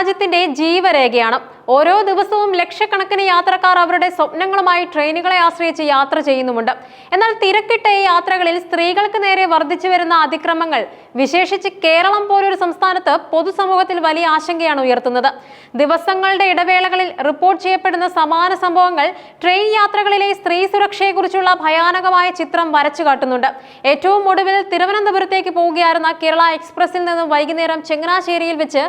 രാജ്യത്തിന്റെ ജീവരേഖയാണ്. ഓരോ ദിവസവും ലക്ഷക്കണക്കിന് യാത്രക്കാർ അവരുടെ സ്വപ്നങ്ങളുമായി ട്രെയിനുകളെ ആശ്രയിച്ച് യാത്ര ചെയ്യുന്നുമുണ്ട്. എന്നാൽ തിരക്കിട്ട ഈ യാത്രകളിൽ സ്ത്രീകൾക്ക് നേരെ വർദ്ധിച്ചു വരുന്ന അതിക്രമങ്ങൾ വിശേഷിച്ച് കേരളം പോലൊരു സംസ്ഥാനത്ത് പൊതുസമൂഹത്തിൽ വലിയ ആശങ്കയാണ് ഉയർത്തുന്നത്. ദിവസങ്ങളുടെ ഇടവേളകളിൽ റിപ്പോർട്ട് ചെയ്യപ്പെടുന്ന സമാന സംഭവങ്ങൾ ട്രെയിൻ യാത്രകളിലെ സ്ത്രീ സുരക്ഷയെക്കുറിച്ചുള്ള ഭയാനകമായ ചിത്രം വരച്ചു കാട്ടുന്നുണ്ട്. ഏറ്റവും ഒടുവിൽ തിരുവനന്തപുരത്തേക്ക് പോവുകയായിരുന്ന കേരള എക്സ്പ്രസിൽ നിന്നും വൈകുന്നേരം ചങ്ങനാശ്ശേരിയിൽ വെച്ച്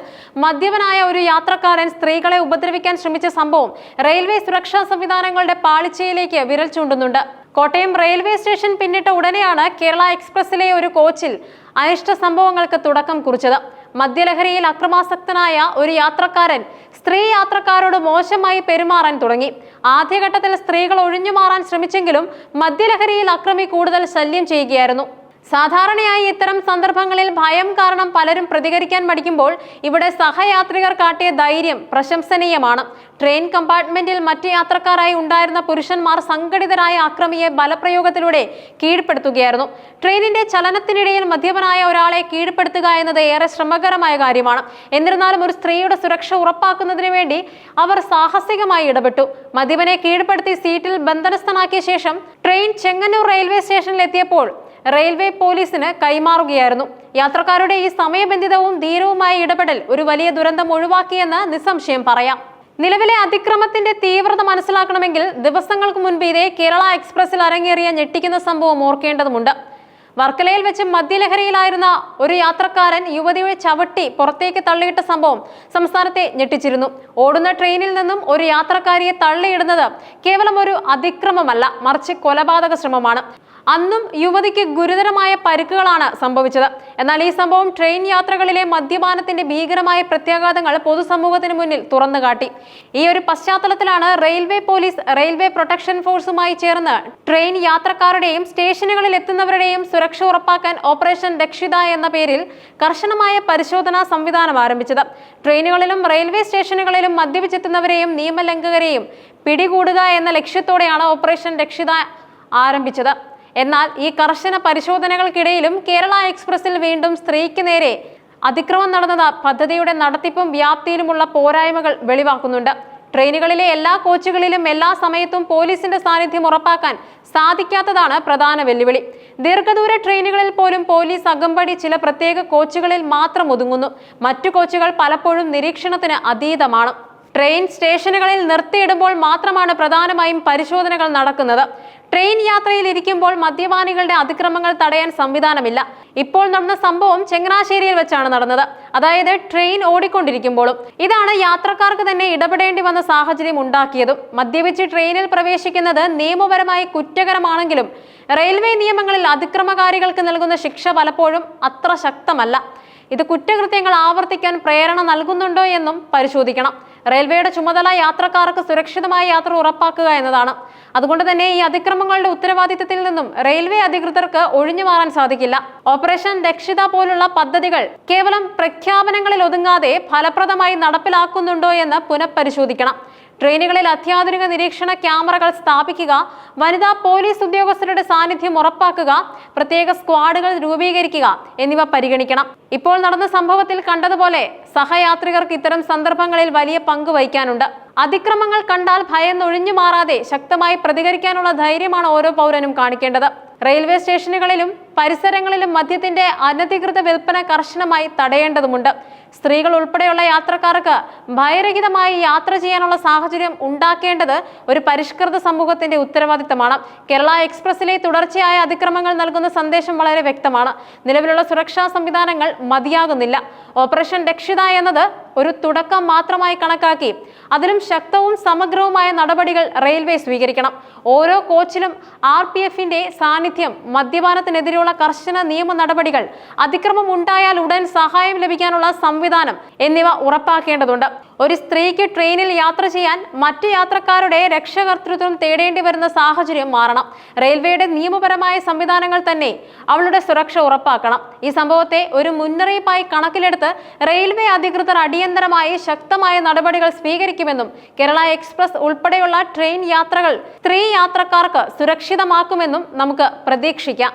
മദ്യപനായ ഒരു യാത്രക്കാരൻ സ്ത്രീകളെ ഉപദ്രവിക്കാൻ ശ്രമിച്ച സംഭവം റെയിൽവേ സുരക്ഷാ സംവിധാനങ്ങളുടെ പാളിച്ചയിലേക്ക് വിരൽ ചൂണ്ടുന്നുണ്ട്. കോട്ടയം റെയിൽവേ സ്റ്റേഷൻ പിന്നിട്ട ഉടനെയാണ് കേരള എക്സ്പ്രസിലെ ഒരു കോച്ചിൽ അനിഷ്ട സംഭവങ്ങൾക്ക് തുടക്കം കുറിച്ചത്. മദ്യലഹരിയിൽ അക്രമാസക്തനായ ഒരു യാത്രക്കാരൻ സ്ത്രീ യാത്രക്കാരോട് മോശമായി പെരുമാറാൻ തുടങ്ങി. ആദ്യഘട്ടത്തിൽ സ്ത്രീകൾ ഒഴിഞ്ഞു മാറാൻ ശ്രമിച്ചെങ്കിലും മദ്യലഹരിയിൽ അക്രമി കൂടുതൽ ശല്യം ചെയ്യുകയായിരുന്നു. സാധാരണയായി ഇത്തരം സന്ദർഭങ്ങളിൽ ഭയം കാരണം പലരും പ്രതികരിക്കാൻ മടിക്കുമ്പോൾ ഇവിടെ സഹയാത്രികർ കാട്ടിയ ധൈര്യം പ്രശംസനീയമാണ്. ട്രെയിൻ കമ്പാർട്ട്മെന്റിൽ മറ്റ് യാത്രക്കാരായി ഉണ്ടായിരുന്ന പുരുഷന്മാർ സംഘടിതരായ അക്രമിയെ ബലപ്രയോഗത്തിലൂടെ കീഴ്പ്പെടുത്തുകയായിരുന്നു. ട്രെയിനിന്റെ ചലനത്തിനിടയിൽ മദ്യപനായ ഒരാളെ കീഴ്പ്പെടുത്തുക എന്നത് ഏറെ ശ്രമകരമായ കാര്യമാണ്. എന്നിരുന്നാലും ഒരു സ്ത്രീയുടെ സുരക്ഷ ഉറപ്പാക്കുന്നതിന് വേണ്ടി അവർ സാഹസികമായി ഇടപെട്ടു. മദ്യപനെ കീഴ്പ്പെടുത്തി സീറ്റിൽ ബന്ധനസ്ഥനാക്കിയ ശേഷം ട്രെയിൻ ചെങ്ങന്നൂർ റെയിൽവേ സ്റ്റേഷനിൽ എത്തിയപ്പോൾ റെയിൽവേ പോലീസിന് കൈമാറുകയായിരുന്നു. യാത്രക്കാരുടെ ഈ സമയബന്ധിതവും ധീരവുമായ ഇടപെടൽ ഒരു വലിയ ദുരന്തം ഒഴിവാക്കിയെന്ന് നിസ്സംശയം പറയാം. നിലവിലെ അതിക്രമത്തിന്റെ തീവ്രത മനസ്സിലാക്കണമെങ്കിൽ ദിവസങ്ങൾക്ക് മുൻപ് ഇതേ കേരള എക്സ്പ്രസിൽ അരങ്ങേറിയ ഞെട്ടിക്കുന്ന സംഭവം ഓർക്കേണ്ടതുണ്ട് വർക്കലയിൽ വെച്ച് മദ്യലഹരിയിലായിരുന്ന ഒരു യാത്രക്കാരൻ യുവതിയെ ചവിട്ടി പുറത്തേക്ക് തള്ളിയിട്ട സംഭവം സംസ്ഥാനത്തെ ഞെട്ടിച്ചിരുന്നു. ഓടുന്ന ട്രെയിനിൽ നിന്നും ഒരു യാത്രക്കാരിയെ തള്ളിയിടുന്നത് കേവലം ഒരു അതിക്രമമല്ല മറിച്ച് കൊലപാതക ശ്രമമാണ്. അന്നും യുവതിക്ക് ഗുരുതരമായ പരിക്കുകളാണ് സംഭവിച്ചത്. എന്നാൽ ഈ സംഭവം ട്രെയിൻ യാത്രകളിലെ മദ്യപാനത്തിന്റെ ഭീകരമായ പ്രത്യാഘാതങ്ങൾ പൊതുസമൂഹത്തിന് മുന്നിൽ തുറന്നുകാട്ടി. ഈ ഒരു പശ്ചാത്തലത്തിലാണ് റെയിൽവേ പോലീസ് റെയിൽവേ പ്രൊട്ടക്ഷൻ ഫോഴ്സുമായി ചേർന്ന് ട്രെയിൻ യാത്രക്കാരുടെയും സ്റ്റേഷനുകളിൽ എത്തുന്നവരുടെയും സുരക്ഷ ഉറപ്പാക്കാൻ ഓപ്പറേഷൻ രക്ഷിത എന്ന പേരിൽ കർശനമായ പരിശോധനാ സംവിധാനം ആരംഭിച്ചത്. ട്രെയിനുകളിലും റെയിൽവേ സ്റ്റേഷനുകളിലും മദ്യപിച്ചെത്തുന്നവരെയും നിയമലംഘകരെയും പിടികൂടുക എന്ന ലക്ഷ്യത്തോടെയാണ് ഓപ്പറേഷൻ രക്ഷിത ആരംഭിച്ചത്. എന്നാൽ ഈ കർശന പരിശോധനകൾക്കിടയിലും കേരള എക്സ്പ്രസിൽ വീണ്ടും സ്ത്രീക്ക് നേരെ അതിക്രമം നടന്നത് പദ്ധതിയുടെ നടത്തിപ്പും വ്യാപ്തിയിലുമുള്ള പോരായ്മകൾ വെളിവാക്കുന്നുണ്ട്. ട്രെയിനുകളിലെ എല്ലാ കോച്ചുകളിലും എല്ലാ സമയത്തും പോലീസിന്റെ സാന്നിധ്യം ഉറപ്പാക്കാൻ സാധിക്കാത്തതാണ് പ്രധാന വെല്ലുവിളി. ദീർഘദൂര ട്രെയിനുകളിൽ പോലും പോലീസ് അകമ്പടി ചില പ്രത്യേക കോച്ചുകളിൽ മാത്രം ഒതുങ്ങുന്നു. മറ്റു കോച്ചുകൾ പലപ്പോഴും നിരീക്ഷണത്തിന് അതീതമാണ്. ട്രെയിൻ സ്റ്റേഷനുകളിൽ നിർത്തിയിടുമ്പോൾ മാത്രമാണ് പ്രധാനമായും പരിശോധനകൾ നടക്കുന്നത്. ട്രെയിൻ യാത്രയിൽ ഇരിക്കുമ്പോൾ മദ്യപാനികളുടെ അതിക്രമങ്ങൾ തടയാൻ സംവിധാനമില്ല. ഇപ്പോൾ നടന്ന സംഭവം ചങ്ങനാശ്ശേരിയിൽ വെച്ചാണ് നടന്നത്. അതായത് ട്രെയിൻ ഓടിക്കൊണ്ടിരിക്കുമ്പോഴും. ഇതാണ് യാത്രക്കാർക്ക് തന്നെ ഇടപെടേണ്ടി വന്ന സാഹചര്യം ഉണ്ടാക്കിയതും. മദ്യപിച്ച് ട്രെയിനിൽ പ്രവേശിക്കുന്നത് നിയമപരമായി കുറ്റകരമാണെങ്കിലും റെയിൽവേ നിയമങ്ങളിൽ അതിക്രമകാരികൾക്ക് നൽകുന്ന ശിക്ഷ പലപ്പോഴും അത്ര ശക്തമല്ല. ഇത് കുറ്റകൃത്യങ്ങൾ ആവർത്തിക്കാൻ പ്രേരണ നൽകുന്നുണ്ടോ എന്നും പരിശോധിക്കണം. റെയിൽവേയുടെ ചുമതല യാത്രക്കാർക്ക് സുരക്ഷിതമായ യാത്ര ഉറപ്പാക്കുക എന്നതാണ്. അതുകൊണ്ട് തന്നെ ഈ അതിക്രമങ്ങളുടെ ഉത്തരവാദിത്തത്തിൽ നിന്നും റെയിൽവേ അധികൃതർക്ക് ഒഴിഞ്ഞു മാറാൻ സാധിക്കില്ല. ഓപ്പറേഷൻ രക്ഷിത പോലുള്ള പദ്ധതികൾ കേവലം പ്രഖ്യാപനങ്ങളിൽ ഒതുങ്ങാതെ ഫലപ്രദമായി നടപ്പിലാക്കുന്നുണ്ടോ എന്ന് പുനഃപരിശോധിക്കണം. ട്രെയിനുകളിൽ അത്യാധുനിക നിരീക്ഷണ ക്യാമറകൾ സ്ഥാപിക്കുക വനിതാ പോലീസ് ഉദ്യോഗസ്ഥരുടെ സാന്നിധ്യം ഉറപ്പാക്കുക പ്രത്യേക സ്ക്വാഡുകൾ രൂപീകരിക്കുക എന്നിവ പരിഗണിക്കണം. ഇപ്പോൾ നടന്ന സംഭവത്തിൽ കണ്ടതുപോലെ സഹയാത്രികർക്ക് ഇത്തരം സന്ദർഭങ്ങളിൽ വലിയ പങ്ക് വഹിക്കാനുണ്ട്. അതിക്രമങ്ങൾ കണ്ടാൽ ഭയന്നൊഴിഞ്ഞു മാറാതെ ശക്തമായി പ്രതികരിക്കാനുള്ള ധൈര്യമാണ് ഓരോ പൗരനും കാണിക്കേണ്ടത്. റെയിൽവേ സ്റ്റേഷനുകളിലും പരിസരങ്ങളിലും മദ്യത്തിന്റെ അനധികൃത വിൽപ്പന കർശനമായി തടയേണ്ടതുണ്ട് സ്ത്രീകൾ ഉൾപ്പെടെയുള്ള യാത്രക്കാർക്ക് ഭയരഹിതമായി യാത്ര ചെയ്യാനുള്ള സാഹചര്യം ഉണ്ടാക്കേണ്ടത് ഒരു പരിഷ്കൃത സമൂഹത്തിന്റെ ഉത്തരവാദിത്തമാണ്. കേരള എക്സ്പ്രസിലെ തുടർച്ചയായ അതിക്രമങ്ങൾ നൽകുന്ന സന്ദേശം വളരെ വ്യക്തമാണ്. നിലവിലുള്ള സുരക്ഷാ സംവിധാനങ്ങൾ മതിയാകുന്നില്ല. ഓപ്പറേഷൻ രക്ഷിത എന്നത് ഒരു തുടക്കം മാത്രമായി കണക്കാക്കി അതിലും ശക്തവും സമഗ്രവുമായ നടപടികൾ റെയിൽവേ സ്വീകരിക്കണം. ഓരോ കോച്ചിലും ആർ പി എഫിന്റെ സാന്നിധ്യം മദ്യപാനത്തിനെതിരെയുള്ള കർശന നിയമ നടപടികൾ അതിക്രമം ഉണ്ടായാൽ ഉടൻ സഹായം ലഭിക്കാനുള്ള സംവിധാനം എന്നിവ ഉറപ്പാക്കേണ്ടതുണ്ട്. ഒരു സ്ത്രീക്ക് ട്രെയിനിൽ യാത്ര ചെയ്യാൻ മറ്റു യാത്രക്കാരുടെ രക്ഷകർത്തൃത്വം തേടേണ്ടി വരുന്ന സാഹചര്യം മാറണം. റെയിൽവേയുടെ നിയമപരമായ സംവിധാനങ്ങൾ തന്നെ അവളുടെ സുരക്ഷ ഉറപ്പാക്കണം. ഈ സംഭവത്തെ ഒരു മുന്നറിയിപ്പായി കണക്കിലെടുത്ത് റെയിൽവേ അധികൃതർ അടിയന്തരമായി ശക്തമായ നടപടികൾ സ്വീകരിക്കുമെന്നും കേരള എക്സ്പ്രസ് ഉൾപ്പെടെയുള്ള ട്രെയിൻ യാത്രകൾ സ്ത്രീ യാത്രക്കാർക്ക് സുരക്ഷിതമാക്കുമെന്നും നമുക്ക് പ്രതീക്ഷിക്കാം.